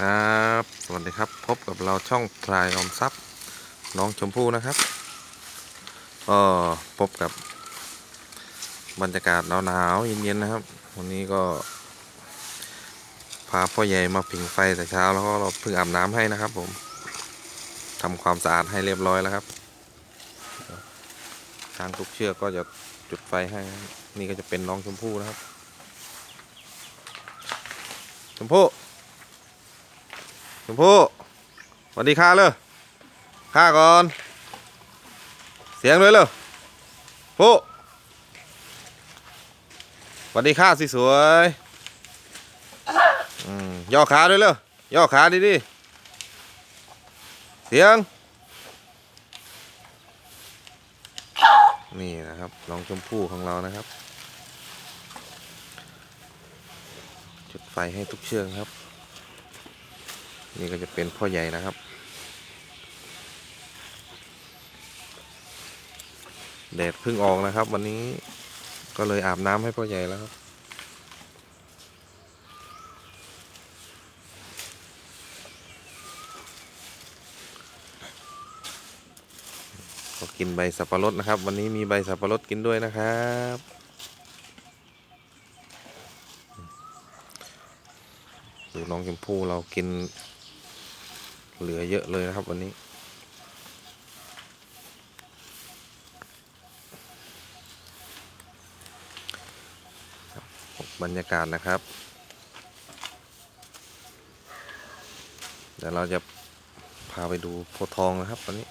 ครับสวัสดีครับพบกับเราช่องพลายออมทรัพย์น้องชมพู่นะครับก็พบกับบรรยากาศหนาวๆเย็นๆนะครับ วันนี้ก็ พาพ่อใหญ่มาผิงไฟแต่เช้าแล้วก็เราเพิ่งอาบน้ำให้นะครับ ผมทำความสะอาดให้เรียบร้อยแล้วครับ ทางทุกเชือกก็จะจุดไฟให้ นี่ก็จะเป็นน้องชมพู่นะครับชมพู่ ชมพู่สวัสดีค่าเลยค่าก่อน เสียงเลยเลยผู้สวัสดีค่าสิสวยย่อขาด้วยเลยย่อขาดีดีเสียง นี่นะครับน้องชมพู่ของเรานะครับ จุดไฟให้ทุกเชือกครับ นี่ก็จะเป็นพ่อใหญ่นะครับ แดดเพิ่งออกนะครับ วันนี้ก็เลยอาบน้ำให้พ่อใหญ่แล้วครับก็กินใบสับปะรดนะครับ วันนี้มีใบสับปะรดกินด้วยนะครับ ดูน้องชมพู่เรากิน เหลือเยอะเลยนะครับวันนี้บรรยากาศนะครับ เดี๋ยวเราจะพาไปดูโพทองนะครับวันนี้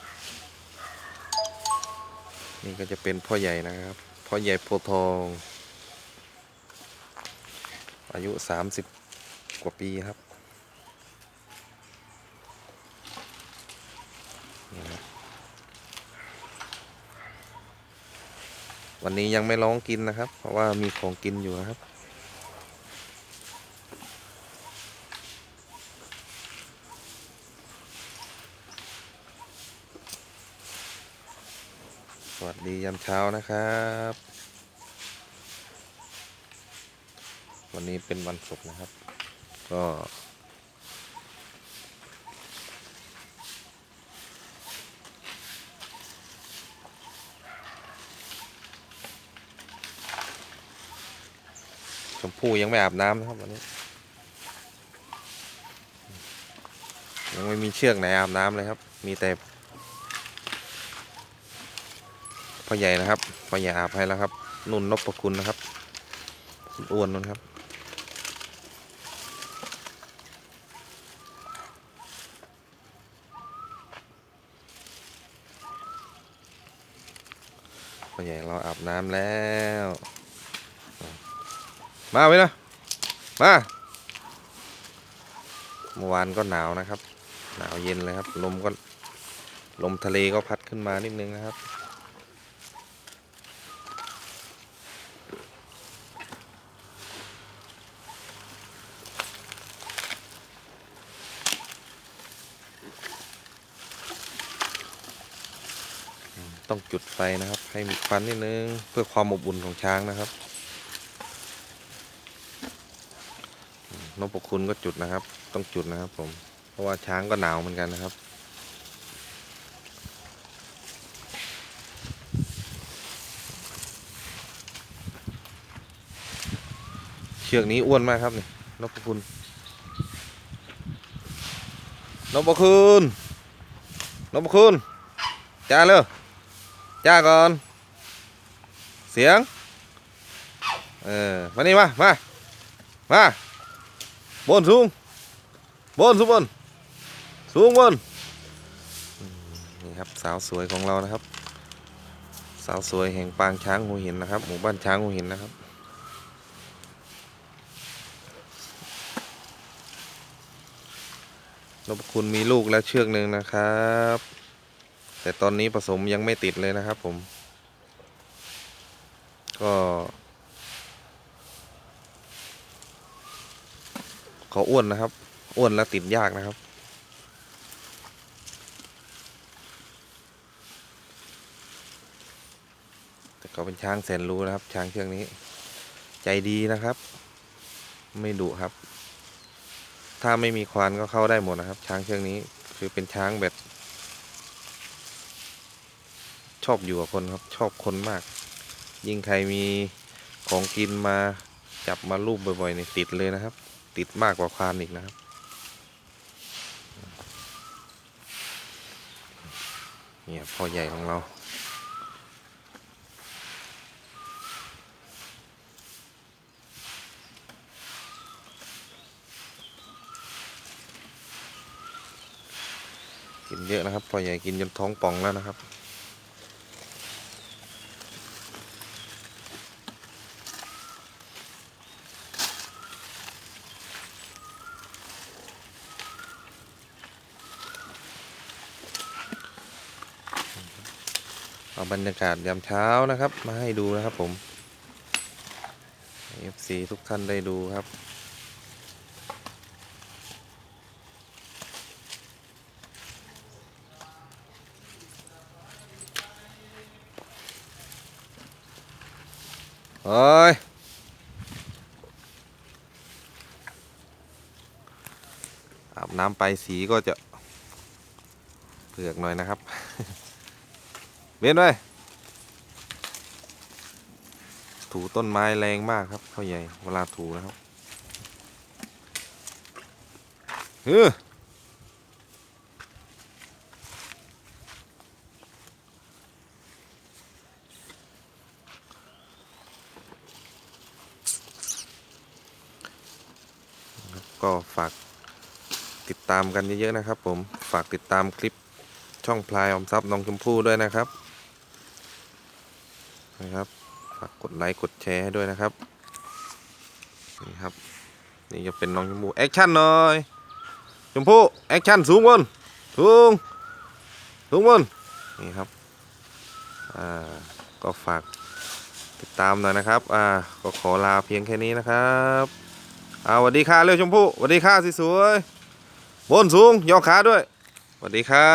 นี่ก็จะเป็นพ่อใหญ่นะครับ พ่อใหญ่โพทอง อายุสามสิบกว่าปีครับ นี่ครับ วันนี้ยังไม่ร้องกินนะครับ เพราะว่ามีของกินอยู่นะครับ สวัสดียามเช้านะครับ วันนี้เป็นวันศุกร์นะครับ ก็ ชมพู่ยังไม่อาบน้ำนะครับวันนี้ ยังไม่มีเชือกไหนอาบน้ำเลยครับ มีแต่พ่อใหญ่นะครับพ่อใหญ่อาบให้แล้วครับ นุ่นนพคุณนะครับอ้วนนุ่นครับพ่อใหญ่เราอาบน้ำแล้ว มาไปนะ มาเมื่อวานก็หนาวนะครับ หนาวเย็นเลยครับ ลมก็ลมทะเลก็พัดขึ้นมานิดนึงนะครับ ต้องจุดไฟนะครับ ให้มีควันนิดนึง เพื่อความอบอุ่นของช้างนะครับ นพคุณก็จุดนะครับ ต้องจุดนะครับผม เพราะว่าช้างก็หนาวเหมือนกันนะครับ เชือกนี้อ้วนมากครับนี่นพคุณนพคุณนพคุณจ้าเลยจ้าก่อน เสียง เออ มานี่มา มา มา บนสูงบนสูงบนสูงบนอืมนี่ครับสาวสวยของเรานะครับ สาวสวยแห่งปางช้างหัวหินนะครับ หมู่บ้านช้างหัวหินนะครับนพคุณมีลูกแล้วเชือกหนึ่งนะครับ แต่ตอนนี้ผสมยังไม่ติดเลยนะครับผม ก็ เขาอ้วนนะครับ อ้วนแล้วติดยากนะครับ แต่เขาเป็นช้างแสนรู้นะครับ ช้างเชือกนี้ ใจดีนะครับ ไม่ดุครับ ถ้าไม่มีควานก็เข้าได้หมดนะครับ ช้างเชือกนี้คือเป็นช้างแบบ ชอบอยู่กับคนครับ ชอบคนมาก ยิ่งใครมีของกินมาจับมาลูบบ่อยๆนี่ติดเลยนะครับ ติดมากกว่าควานอีกนะครับ เนี่ยพ่อใหญ่ของเรา กินเยอะนะครับพ่อใหญ่กินจนท้องป่องแล้วนะครับ เอาบรรยากาศยามเช้านะครับ มาให้ดูนะครับผม FC ทุกท่านได้ดูครับโอ้ยอาบน้ำไปสีก็จะเผือกหน่อยนะครับ เว้นไว้ถูต้นไม้แรงมากครับพ่อใหญ่เวลาถูนะครับเออก็ฝากติดตามกันเยอะๆนะครับผมฝากติดตามคลิปช่องพลายออมทรัพย์น้องชมพู่ด้วยนะครับ นะครับฝากกดไลค์กดแชร์ให้ด้วยนะครับนี่ครับนี่จะเป็นน้องชมพู่แอคชั่นหน่อยชมพู่แอคชั่นสูงบนสูงสูงบนนี่ครับอ่าก็ฝากติดตามหน่อยนะครับอ่าก็ขอลาเพียงแค่นี้นะครับอ่าสวัสดีค่ะเร็วชมพู่สวัสดีค่ะสวยๆบนสูงย่อขาด้วยสวัสดีค่ะ